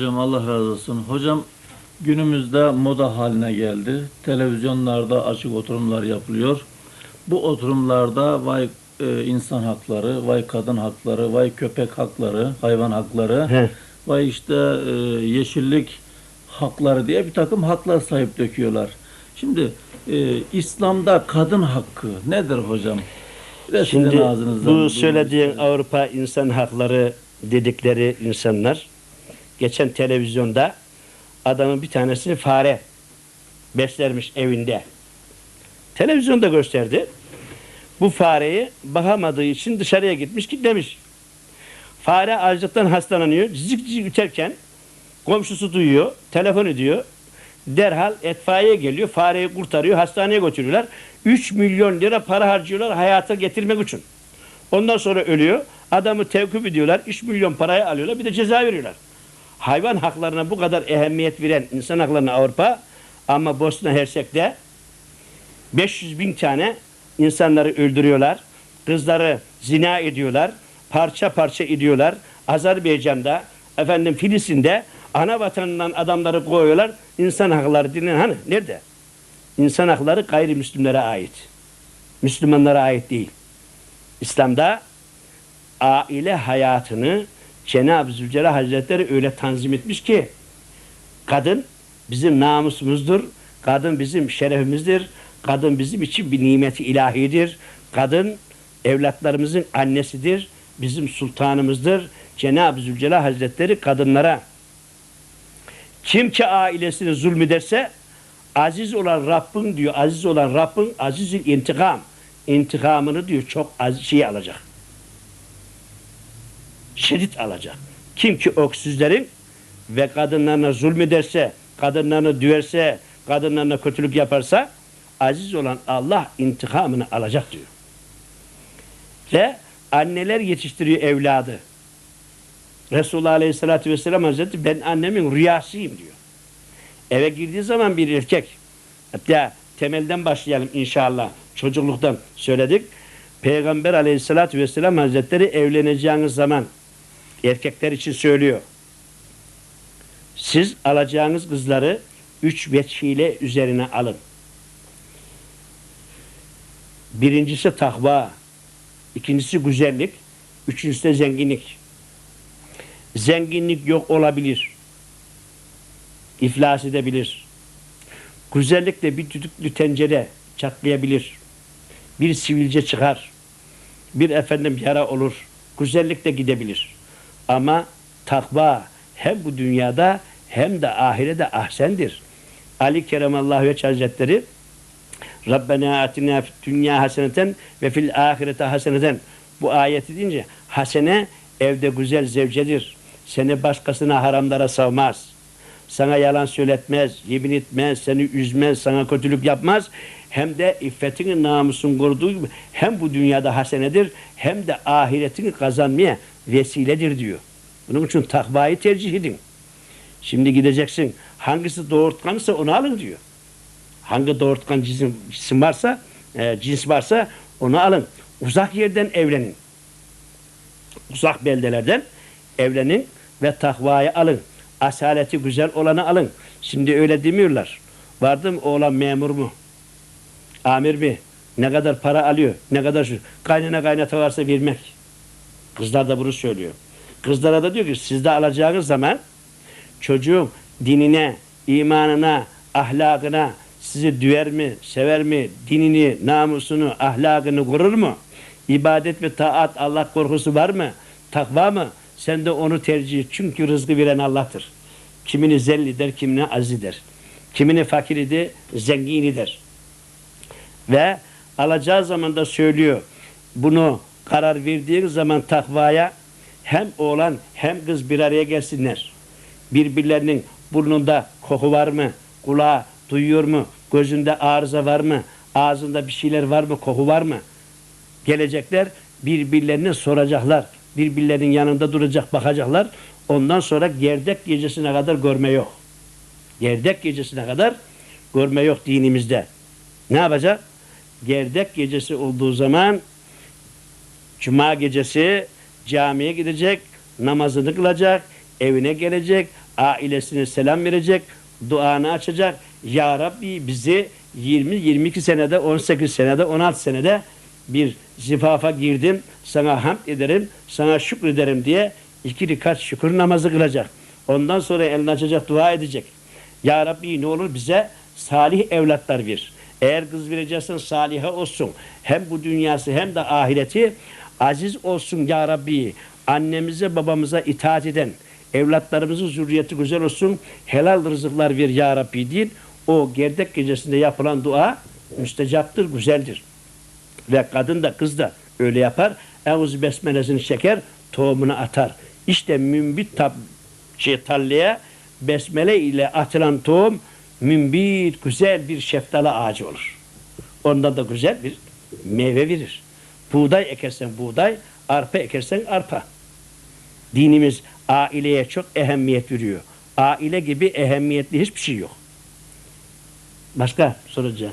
Hocam Allah razı olsun. Hocam günümüzde moda haline geldi. Televizyonlarda açık oturumlar yapılıyor. Bu oturumlarda vay e, insan hakları, vay kadın hakları, vay köpek hakları, hayvan hakları, He. vay işte e, yeşillik hakları diye bir takım haklar sahip döküyorlar. Şimdi e, İslam'da kadın hakkı nedir hocam? Biraz Şimdi bu söylediğin. Avrupa insan hakları dedikleri insanlar geçen televizyonda adamın bir tanesini fare beslermiş evinde. Televizyonda gösterdi. Bu fareyi bakamadığı için dışarıya gitmiş kitlemiş. Fare açlıktan hastalanıyor. Cizik cizik üterken komşusu duyuyor. Telefon ediyor. Derhal etfaiye geliyor. Fareyi kurtarıyor. Hastaneye götürüyorlar. 3 milyon lira para harcıyorlar hayata getirmek için. Ondan sonra ölüyor. Adamı tevkif ediyorlar. 3 milyon parayı alıyorlar. Bir de ceza veriyorlar. Hayvan haklarına bu kadar ehemmiyet veren insan haklarına Avrupa ama Bosna Hersek'te 500 bin tane insanları öldürüyorlar. Kızları zina ediyorlar. Parça parça ediyorlar. Azerbaycan'da, efendim Filistin'de ana vatanından adamları koyuyorlar. İnsan hakları denen hani nerede? İnsan hakları gayrimüslimlere ait. Müslümanlara ait değil. İslam'da aile hayatını Cenab-ı Zülcelal Hazretleri öyle tanzim etmiş ki kadın bizim namusumuzdur. Kadın bizim şerefimizdir. Kadın bizim için bir nimeti ilahidir. Kadın evlatlarımızın annesidir. Bizim sultanımızdır. Cenab-ı Zülcelal Hazretleri kadınlara kim ki ailesini zulmederse aziz olan Rabbin diyor aziz olan Rabbin azizül intikam intikamını diyor çok az şey alacak. Şiddet alacak. Kim ki öksüzlerin ve kadınlarına zulmederse, kadınlarını düverse, kadınlarına kötülük yaparsa aziz olan Allah intikamını alacak diyor. Ve anneler yetiştiriyor evladı. Resulullah Aleyhisselatü Vesselam Hazretleri ben annemin rüyasıyım diyor. Eve girdiği zaman bir erkek hatta temelden başlayalım inşallah çocukluktan söyledik. Peygamber Aleyhisselatü Vesselam Hazretleri evleneceğiniz zaman erkekler için söylüyor. Siz alacağınız kızları üç veçhile üzerine alın. Birincisi takva, ikincisi güzellik, üçüncüsü de zenginlik. Zenginlik yok olabilir. İflas edebilir. Güzellik de bir düdüklü tencere çatlayabilir. Bir sivilce çıkar. Bir efendim yara olur. Güzellik de gidebilir. Ama takva hem bu dünyada hem de ahirede ahsendir. Ali Keremallahu Veç Hazretleri Rabbena atina fid dünya haseneten ve fil ahirete haseneten bu ayeti deyince hasene evde güzel zevcedir. Seni başkasına haramlara savmaz. Sana yalan söyletmez, yemin etmez, seni üzmez, sana kötülük yapmaz. Hem de iffetini, namusun koruduğu gibi hem bu dünyada hasenedir hem de ahiretini kazanmaya vesiledir diyor. Bunun için takvayı tercih edin. Şimdi gideceksin. Hangisi doğurtkansa onu alın diyor. Hangi doğurtkan cisim, cisim varsa, e, cins varsa onu alın. Uzak yerden evlenin. Uzak beldelerden evlenin ve takvayı alın. Asaleti güzel olanı alın. Şimdi öyle demiyorlar. Vardım oğlan memur mu? Amir mi? Ne kadar para alıyor? Ne kadar şu? Kaynana kaynata varsa vermek. Kızlar da bunu söylüyor. Kızlara da diyor ki siz de alacağınız zaman çocuğun dinine, imanına, ahlakına sizi düver mi, sever mi, dinini, namusunu, ahlakını korur mu? İbadet ve taat, Allah korkusu var mı? Takva mı? Sen de onu tercih et. Çünkü rızkı veren Allah'tır. Kimini zelli der, kimini aziz der. Kimini fakiri de, zengini der. Ve alacağı zaman da söylüyor. Bunu karar verdiğin zaman takvaya hem oğlan hem kız bir araya gelsinler. Birbirlerinin burnunda koku var mı? Kulağı duyuyor mu? Gözünde arıza var mı? Ağzında bir şeyler var mı? Koku var mı? Gelecekler birbirlerini soracaklar. Birbirlerinin yanında duracak, bakacaklar. Ondan sonra gerdek gecesine kadar görme yok. Gerdek gecesine kadar görme yok dinimizde. Ne yapacak? Gerdek gecesi olduğu zaman Cuma gecesi camiye gidecek, namazını kılacak, evine gelecek, ailesine selam verecek, duanı açacak. Ya Rabbi bizi 20-22 senede, 18 senede, 16 senede bir zifafa girdim. Sana hamd ederim, sana şükrederim diye iki rekat şükür namazı kılacak. Ondan sonra elini açacak, dua edecek. Ya Rabbi ne olur bize salih evlatlar ver. Eğer kız vereceksen salihe olsun. Hem bu dünyası hem de ahireti aziz olsun ya Rabbi. Annemize babamıza itaat eden, evlatlarımızın zürriyeti güzel olsun. Helal rızıklar ver ya Rabbi değil. O gerdek gecesinde yapılan dua müstecaptır, güzeldir. Ve kadın da kız da öyle yapar. Evuz besmelesini çeker, tohumunu atar. İşte mümbit tab şey tarlaya besmele ile atılan tohum mümbit güzel bir şeftali ağacı olur. Ondan da güzel bir meyve verir. Buğday ekersen buğday, arpa ekersen arpa. Dinimiz aileye çok ehemmiyet veriyor. Aile gibi ehemmiyetli hiçbir şey yok. Başka soracağım.